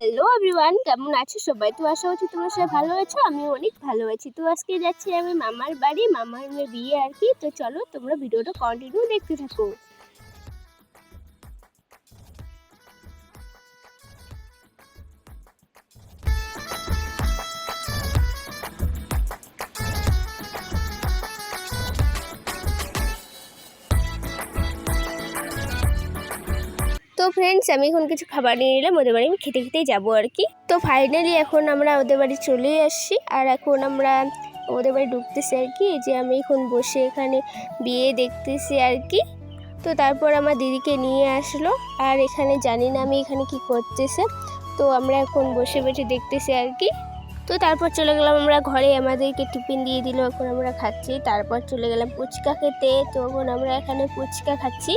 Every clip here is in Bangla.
হ্যালো এভরিওয়ান কেমন আছো সবাই? তো আশা করছি তোমরা সবাই ভালো আছো আমি অনেক ভালো আছি। তো আজকে যাচ্ছি আমি মামার বাড়ি, মামার বিয়ে আর কি। তো চলো তোমরা ভিডিওটা কন্টিনিউ দেখতে থাকো। তো ফ্রেন্ডস আমি এখন কিছু খাবার নিয়ে নিলাম, ওদের বাড়ি আমি খেতে খেতেই যাব আর কি। তো ফাইনালি এখন আমরা ওদের বাড়ি চলে আসছি, আর এখন আমরা ওদের বাড়ি ঢুকতেছি আর কি, যে আমি এখন বসে এখানে বিয়ে দেখতেছি আর কি। তো তারপর আমার দিদিকে নিয়ে আসলো, আর এখানে জানি না আমি এখানে কি করতেছে, তো আমরা এখন বসে বসে দেখতেছি আর কি। তো তারপর চলে গেলাম আমরা ঘরে, আমাদেরকে টিফিন দিয়ে দিল, এখন আমরা খাচ্ছি। তারপর চলে গেলাম ফুচকা খেতে, তো এখন আমরা এখানে ফুচকা খাচ্ছি।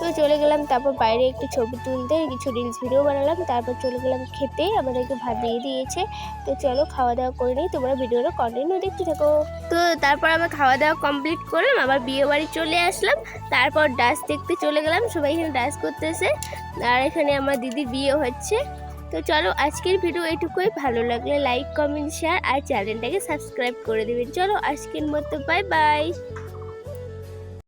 তো চলে গেলাম, তারপর বাইরে একটু ছবি তুলতে, কিছু রিলস ভিডিও বানালাম, তারপর চলে গেলাম খেতে, আমাদেরকে ভাত দিয়ে দিয়েছে। তো চলো খাওয়া দাওয়া করে নিই, তোমরা ভিডিওটা কন্টিনিউ দেখতে থাকো। তো তারপর আমরা খাওয়া দাওয়া কমপ্লিট করলাম, আবার বিয়ে বাড়ি চলে আসলাম। তারপর ডান্স দেখতে চলে গেলাম, সবাই এখানে ডান্স করতেছে। আর এখানে আমার দিদির বিয়ে হচ্ছে। তো চলো আজকের ভিডিও এটুকুই, ভালো লাগলে লাইক কমেন্ট শেয়ার আর চ্যানেলটাকে সাবস্ক্রাইব করে দেবেন। চলো আজকের মতো বাই বাই